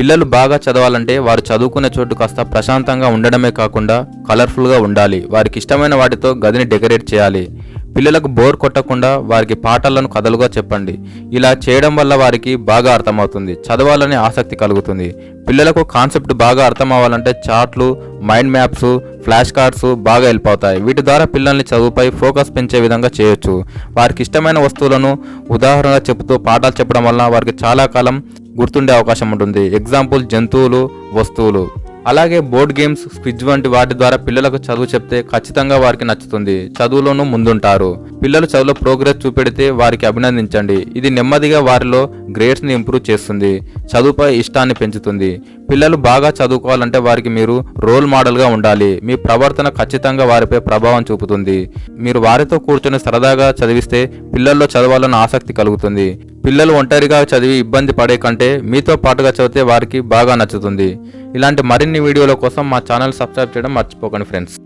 పిల్లలు బాగా చదవాలంటే వారు చదువుకునే చోటు కాస్త ప్రశాంతంగా ఉండడమే కాకుండా కలర్ఫుల్గా ఉండాలి. వారికి ఇష్టమైన వాటితో గదిని డెకరేట్ చేయాలి. పిల్లలకు బోర్ కొట్టకుండా వారికి పాఠాలను కథలుగా చెప్పండి. ఇలా చేయడం వల్ల వారికి బాగా అర్థమవుతుంది. చదవాలనే ఆసక్తి కలుగుతుంది. పిల్లలకు కాన్సెప్ట్ బాగా అర్థం అవ్వాలంటే చార్ట్లు మైండ్ మ్యాప్స్ ఫ్లాష్ కార్డ్స్ బాగా హెల్ప్ అవుతాయి. వీటి ద్వారా పిల్లల్ని చదువుపై ఫోకస్ పెంచే విధంగా చేయొచ్చు. వారికి ఇష్టమైన వస్తువులను ఉదాహరణగా చెబుతూ పాఠాలు చెప్పడం వలన వారికి చాలా కాలం గుర్తుండే అవకాశం ఉంటుంది. ఎగ్జాంపుల్ జంతువులు వస్తువులు. అలాగే బోర్డ్ గేమ్స్ క్విజ్ వంటి వాటి ద్వారా పిల్లలకు చదువు చెప్తే ఖచ్చితంగా వారికి నచ్చుతుంది. చదువులోనూ ముందుంటారు. పిల్లలు చదువులో ప్రోగ్రెస్ చూపెడితే వారికి అభినందించండి. ఇది నెమ్మదిగా వారిలో గ్రేడ్స్ని ఇంప్రూవ్ చేస్తుంది. చదువుపై ఇష్టాన్ని పెంచుతుంది. పిల్లలు బాగా చదువుకోవాలంటే వారికి మీరు రోల్ మోడల్గా ఉండాలి. మీ ప్రవర్తన ఖచ్చితంగా వారిపై ప్రభావం చూపుతుంది. మీరు వారితో కూర్చొని సరదాగా చదివిస్తే పిల్లల్లో చదవాలన్న ఆసక్తి కలుగుతుంది. పిల్లలు ఒంటరిగా చదివి ఇబ్బంది పడే కంటే మీతో పాటుగా చదివితే వారికి బాగా నచ్చుతుంది. ఇలాంటి మరిన్ని వీడియోల కోసం మా ఛానల్ సబ్స్క్రైబ్ చేయడం మర్చిపోకండి ఫ్రెండ్స్.